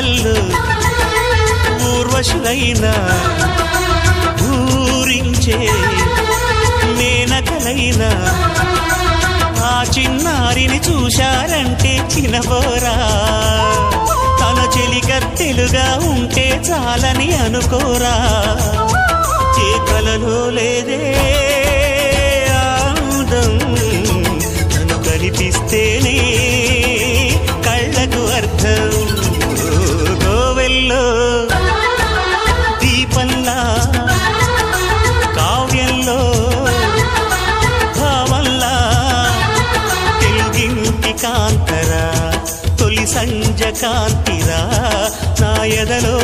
కళ్ళు ఊర్వశులైన ఊరించే మేనకలైన ఆ చిన్నారిని చూశారంటే చినబోరా. తన చెలికత్తెలుగా ఉంటే చాలని అనుకోరా. ఏ కలలో లేదే ఆనందం తను కనిపిస్తేనే తెలుగింటి కాంతరా తొలి సంజ కాంతిరా నా ఎదలో